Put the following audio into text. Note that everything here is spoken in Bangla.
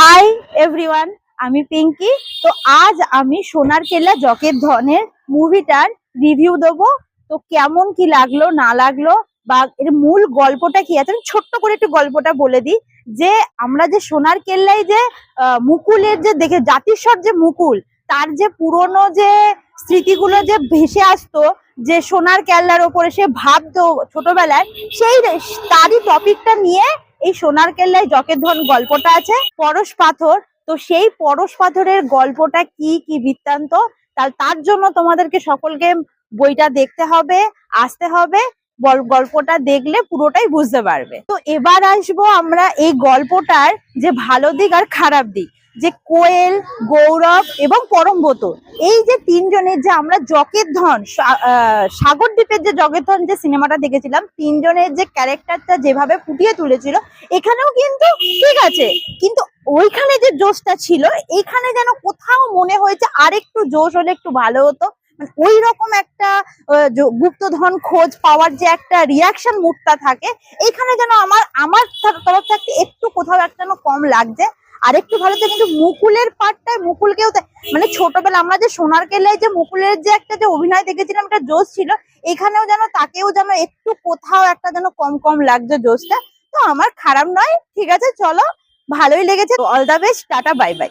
হাই এভরিওয়ান আমি পিঙ্কি। তো আজ আমি সোনার কেল্লা জকের ধনের মুভিটার রিভিউ দেবো। তো কেমন কি লাগল, না লাগল, বা এর মূল গল্পটা কি আছে? আমি ছোট্ট করে একটু গল্পটা বলে দিই। যে আমরা যে সোনার কেল্লায় যে মুকুলের যে দেখে, জাতিস্বর যে মুকুল, তার যে পুরনো যে স্মৃতিগুলো যে ভেসে আসতো, যে সোনার কেল্লার ওপরে সে ভাবতো ছোটবেলায়, সেই তারই টপিকটা নিয়ে এই সোনার কেল্লায় জকের ধন গল্পটা আছে, পরশ পাথর। তো সেই পরশ পাথরের গল্পটা কি কি বৃত্তান্ত? তার জন্য তোমাদেরকে সকলকে বইটা দেখতে হবে, আসতে হবে, গল- গল্পটা দেখলে পুরোটাই বুঝতে পারবে। তো এবার আসব আমরা এই গল্পটার যে ভালো দিক আর খারাপ দিক। যে কোয়েল, গৌরব এবং পরমব্রত এই যে তিনজনের যে আমরা জকের ধন সাগর দ্বীপের যে জগের ধন যে সিনেমাটা দেখেছিলাম, তিনজনের যে ক্যারেক্টারটা যেভাবে ফুটিয়ে তুলেছিল, এখানেও কিন্তু ঠিক আছে। কিন্তু ওইখানে যে জোশটা ছিল, এখানে যেন কোথাও মনে হয়েছে আরেকটু জোশ হলে একটু ভালো হতো। মানে ওই রকম একটা গুপ্তধন খোঁজ পাওয়ার যে একটা রিয়াকশন মুডটা থাকে, এখানে যেন আমার আমার তরফ থাকতে একটু কোথাও একটা কম লাগছে। আর একটু ভালো তো কিন্তু মুকুলের পার্টটায় মুকুলকেও মানে ছোটবেলা আমরা যে সোনার কেলায় যে মুকুলের যে একটা যে অভিনয় দেখেছিলাম, একটা জোশ ছিল, এখানেও যেন তাকেও যেন একটু কোথাও একটা যেন কম কম লাগছে জোশটা। তো আমার খারাপ নয়, ঠিক আছে, চলো, ভালোই লেগেছে all the best tata bye bye